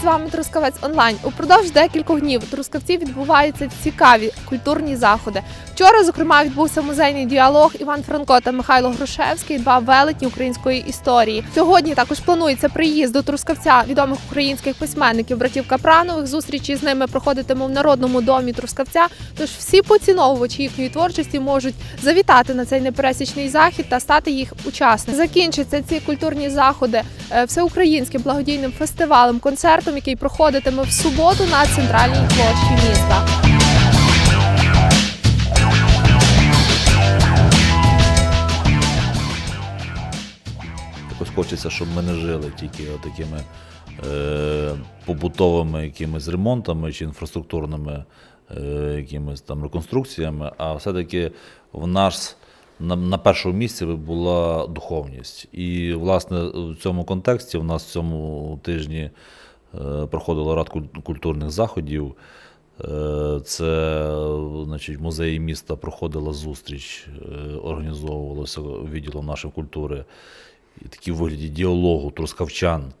з вами Трускавець онлайн. Упродовж декількох днів Трускавці відбуваються цікаві культурні заходи. Вчора, зокрема, відбувся музейний діалог Іван Франко та Михайло Грушевський, два велетні української історії. Сьогодні також планується приїзд до Трускавця відомих українських письменників братів Капранових. Зустрічі з ними проходитиме в народному домі Трускавця. Тож всі поціновувачі їхньої творчості можуть завітати на цей непересічний захід та стати їх учасниками. Закінчаться ці культурні заходи е, всеукраїнським благодійним фестивалем, концертом, який проходитиме в суботу на центральній площі міста. Хочеться, щоб ми не жили тільки такими е, побутовими якимись ремонтами чи інфраструктурними е, якимись там реконструкціями, а все-таки в нас на, на першому місці була духовність. І, власне, в цьому контексті в нас в цьому тижні е, проходило куль- культурних заходів. Е, Це значить, музеї міста проходила зустріч, е, організовувалася відділом нашої культури такі в вигляді діалогу трускавчан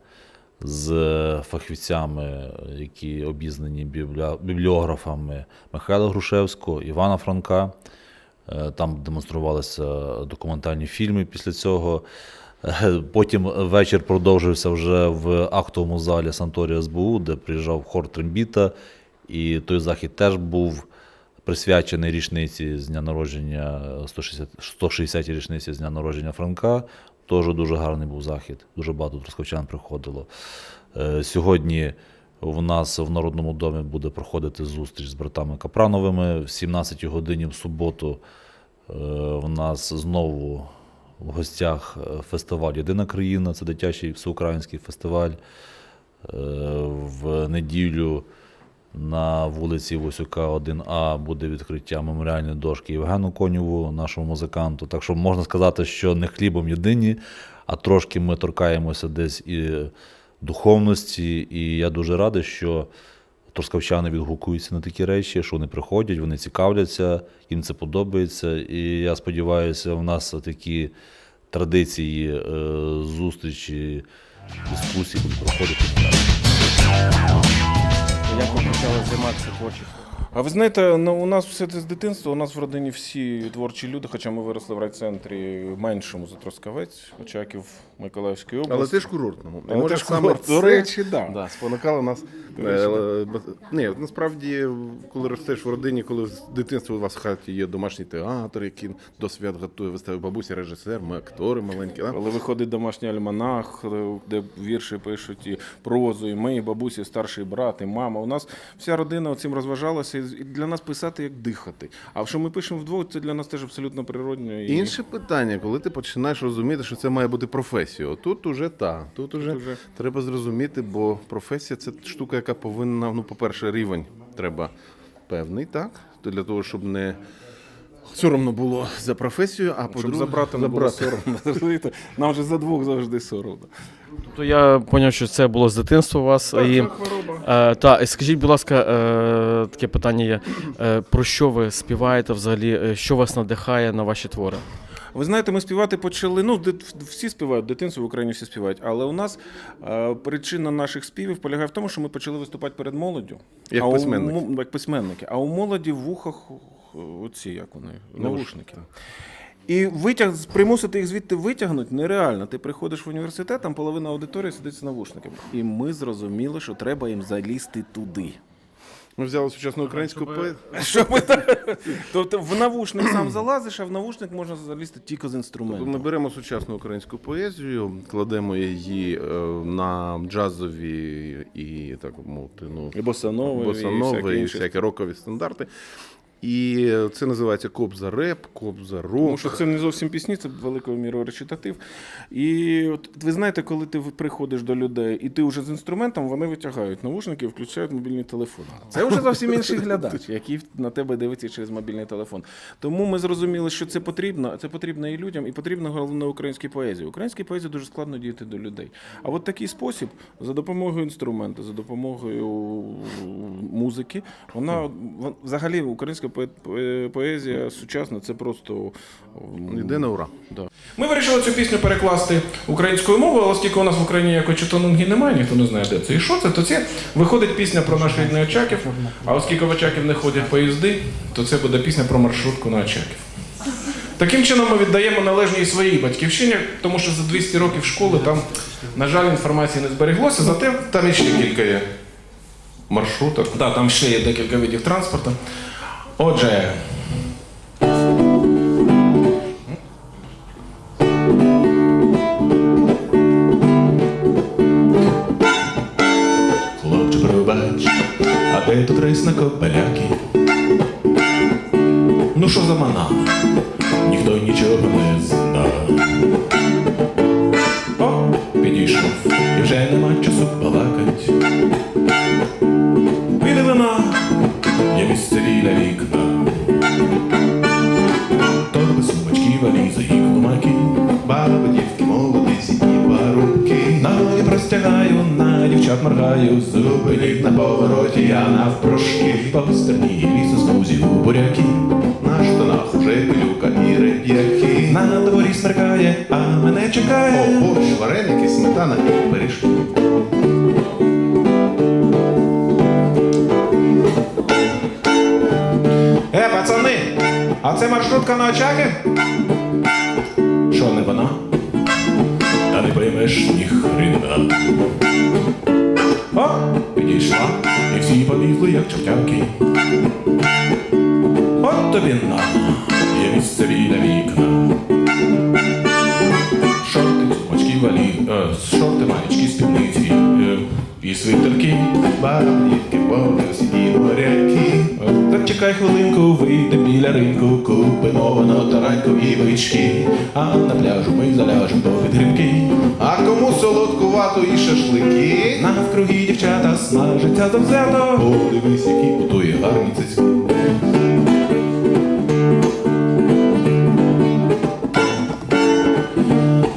з фахівцями, які обізнані бібліографами Михайла Грушевського, Івана Франка. Е, Там демонструвалися документальні фільми після цього. Е, Потім вечір продовжився вже в актовому залі Санторія СБУ, де приїжджав хор Трембіта. І той захід теж був присвячений річниці з дня народження 160, 160-й річниці з дня народження Франка. Теж дуже гарний був захід. Дуже багато трускавчан приходило. Е, Сьогодні в нас в Народному домі буде проходити зустріч з братами Капрановими. В 17 годині в суботу е, в нас знову в гостях е, фестиваль Єдина країна, це дитячий всеукраїнський фестиваль. В неділю на вулиці Восюка 1А буде відкриття меморіальної дошки Євгену Конєву, нашому музиканту. Так що можна сказати, що не хлібом єдині, а трошки ми торкаємося десь і духовності. І я дуже радий, що трускавчани відгукуються на такі речі, що вони приходять, вони цікавляться, їм це подобається. І я сподіваюся, в нас такі традиції е, зустрічі, дискусії будуть проходити. Як ви почали займатися творчістю? А ви знаєте, ну, у нас все це з дитинства. У нас в родині всі творчі люди, хоча ми виросли в райцентрі меншому за Троскавець, Очаків Миколаївської області. Але теж курортному. Але може теж саме курорт. До це речі, да. да, спонукало нас. Речі, Е, Ні, насправді, коли ростеш в родині, коли з дитинства у вас в хаті є домашній театр, який до свят готує вистави бабуся, режисер, ми актори маленькі. Да? Коли виходить домашній альманах, де вірші пишуть і прозу, і ми, і бабусі, старший брат, і мама. У нас вся родина цим розважалася, і для нас писати як дихати. А що ми пишемо вдвох, це для нас теж абсолютно природньо. І... Інше питання, коли ти починаєш розуміти, що це має бути професією. Тут уже та, тут уже уже. треба зрозуміти, бо професія це штука, яка повинна, ну, по-перше, рівень треба певний, так? То для того, щоб не соромно було за професію, а по-друге, забрати не було соромно. Нам вже за двох завжди соромно. Тобто я зрозумів, що це було з дитинства у вас. і, е, та, і скажіть, будь ласка, е, таке питання є. Е, про що ви співаєте взагалі? Що вас надихає на ваші твори? Ви знаєте, ми співати почали. Ну, всі співають, дитинство в Україні всі співають. Але у нас е, причина наших співів полягає в тому, що ми почали виступати перед молоддю. Як а письменники. мо- як письменники. А у молоді в вухах е, оці, як вони, навушники. І витяг, примусити їх звідти витягнути нереально. Ти приходиш в університет, там половина аудиторії сидить з навушниками. І ми зрозуміли, що треба їм залізти туди. Ми взяли сучасну українську поезію. Що ми так? Тобто в навушник сам залазиш, а в навушник можна залізти тільки з інструментом. Ми беремо сучасну українську поезію, кладемо її е, на джазові і так мовити, ну І босанові, і всякі рокові стандарти. І це називається кобза реп, кобза рок. Тому що це не зовсім пісні, це великою мірою речитатив. І от ви знаєте, коли ти приходиш до людей, і ти вже з інструментом, вони витягають навушники і включають мобільний телефон. Це вже зовсім інший глядач, який на тебе дивиться через мобільний телефон. Тому ми зрозуміли, що це потрібно. Це потрібно і людям, і потрібно головне українській поезії. Українській поезії дуже складно діяти до людей. А от такий спосіб за допомогою інструменту, за допомогою музики, вона взагалі українська поезія сучасна це просто м, Іде на ура. Да. Ми вирішили цю пісню перекласти українською мовою, але оскільки у нас в Україні якої чотонунги немає, ніхто не знає, де це і що це, то це виходить пісня про наш рідний Очаків. А оскільки в Очаків не ходять поїзди, то це буде пісня про маршрутку на Очаків. Таким чином ми віддаємо належній своїй батьківщині, тому що за 200 років школи там, на жаль, інформації не збереглося, зате Там іще кілька є маршруток. Да, там ще є декілька видів транспорту. Отже. Хлопче, пробач, а де тут рейс на копеляки? Ну що за мана? Ніхто нічого не зна. О, підійшов, і вже нема часу балакать. Моргаю. Зупиніть на повороті, я навпрошки. По стерні лісу смузі у буряки. На штанах уже пилюка і редяки. На дворі смеркає, а мене чекає. О, борщ, вареники, сметана і пиріжки. Е, пацани, а це маршрутка на Очаки? Що не вона? Та не поймеш ні хрена. О, підійшла, і всі полізли, як чортянки. От тобі на, є місце біля вікна. Шорти, сумочки, валі, е, шорти, маєчки, спідниці, е, і свитерки. Баби, повне молодиці моряки. Так чекай хвилинку, вийде біля ринку, купимо воно тараньку і бички, а на пляжу ми заляжемо до підгрібки. А кому солодкувато і шашлики? Навкруги дівчата смажаться завзято. Подивись, які готує гарні цицьки.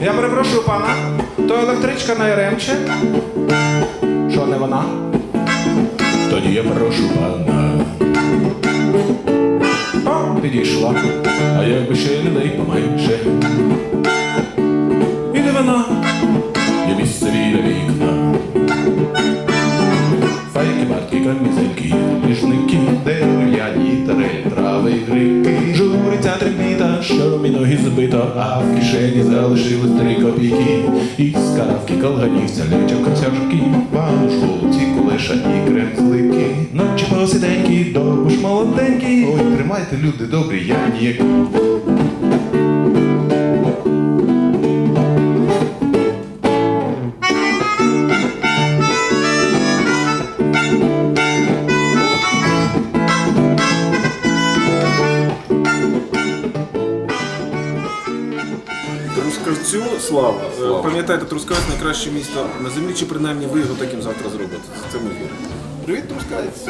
Я перепрошую пана, то електричка на Яремче? Що не вона? Тоді я прошу пана. Підійшла, а якби ще людей поменше. Збито, а в кишені залишилось три копійки. Із каравки колганівця лечок консервки. панушку, ці кулеша і кремзлики. Ночі посиденькі, добуш молоденький. Ой, тримайте, люди добрі, я ніяк. Трускавцю слава. Е, Пам'ятайте, Трускавець найкраще місто на землі, чи принаймні ви його таким завтра зробите. Це ми віримо. Привіт, трускавець.